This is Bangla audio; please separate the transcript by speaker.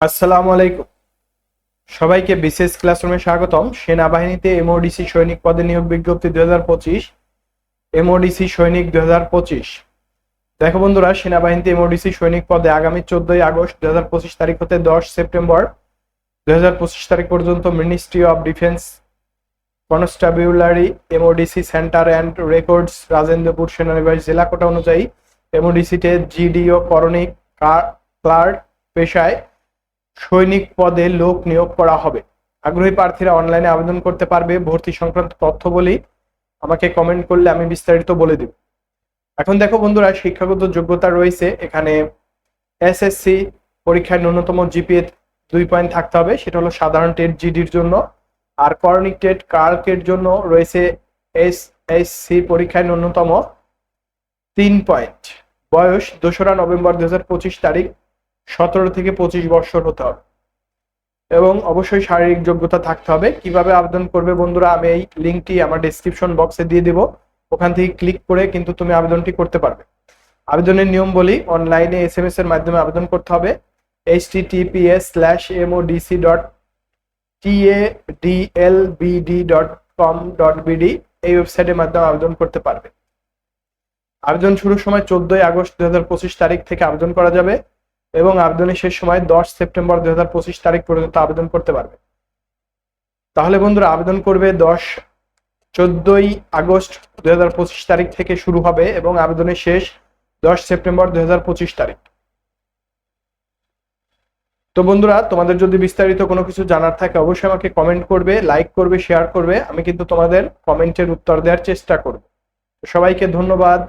Speaker 1: আসসালামু আলাইকুম সবাইকে বিশেষ ক্লাসরুমে স্বাগতম। সেনাবাহিনীতে এমওডিসি সৈনিক পদে নিয়োগ বিজ্ঞপ্তি দুই হাজার পঁচিশ, এমওডিসি সৈনিক দুই হাজার পঁচিশ। দেখো বন্ধুরা, সেনাবাহিনীতে এমওডিসি সৈনিক পদে আগামী চোদ্দই আগস্ট দুই হাজার পঁচিশ তারিখ হতে দশ সেপ্টেম্বর দুই হাজার পঁচিশ তারিখ পর্যন্ত ministry of defence constabulary MODC centre and records Rajendrapur সেনানিবাস জেলা কোটা অনুযায়ী এমওডিসিতে জিডিও করণিক ক্লার্ক পেশায় সৈনিক পদে লোক নিয়োগ করা হবে। আগ্রহী প্রার্থীরা অনলাইনে আবেদন করতে পারবে। ভর্তি সংক্রান্ত তথ্য বলি আমাকে কমেন্ট করলে আমি বিস্তারিত বলে দেব। এখন দেখো বন্ধুরা, শিক্ষাগত যোগ্যতা রয়েছে। এখানে এসএসসি পরীক্ষায় ন্যূনতম জিপিএ দুই পয়েন্ট থাকতে হবে। সেটা হলো সাধারণ টেট জিডির জন্য। আর করণিক টেট কার্কের জন্য রয়েছে এস এস সি পরীক্ষায় ন্যূনতম তিন পয়েন্ট বয়স দোসরা নভেম্বর দু হাজার পঁচিশ তারিখ। সতেরো থেকে পঁচিশ বছর হতে হবে। এবং অবশ্যই শারীরিক যোগ্যতা থাকতে হবে। কীভাবে আবেদন করবে বন্ধুরা, আমি এই লিঙ্কটি আমার ডিসক্রিপশন বক্সে দিয়ে দেব। ওখান থেকে ক্লিক করে কিন্তু তুমি আবেদনটি করতে পারবে। আবেদনের নিয়ম বলি অনলাইনে এস এম এস এর মাধ্যমে আবেদন করতে হবে। H T TPS slash MODC dot TADLBD dot com dot BD এই ওয়েবসাইটের মাধ্যমে আবেদন করতে পারবে। আবেদন শুরুর সময় চোদ্দই আগস্ট দু হাজার পঁচিশ তারিখ থেকে আবেদন করা যাবে। এবং আবেদনের শেষ সময় দশ সেপ্টেম্বর দু হাজার পঁচিশ তারিখ পর্যন্ত আবেদন করতে পারবে। তাহলে বন্ধুরা, আবেদন করবে দশ চোদ্দই আগস্ট দু হাজার পঁচিশ তারিখ থেকে শুরু হবে এবং আবেদনের শেষ দশ সেপ্টেম্বর দু হাজার পঁচিশ তারিখ। তো বন্ধুরা, তোমাদের যদি বিস্তারিত কোনো কিছু জানার থাকে, অবশ্যই আমাকে কমেন্ট করবে লাইক করবে শেয়ার করবে, আমি কিন্তু তোমাদের কমেন্টের উত্তর দেওয়ার চেষ্টা করব। সবাইকে ধন্যবাদ।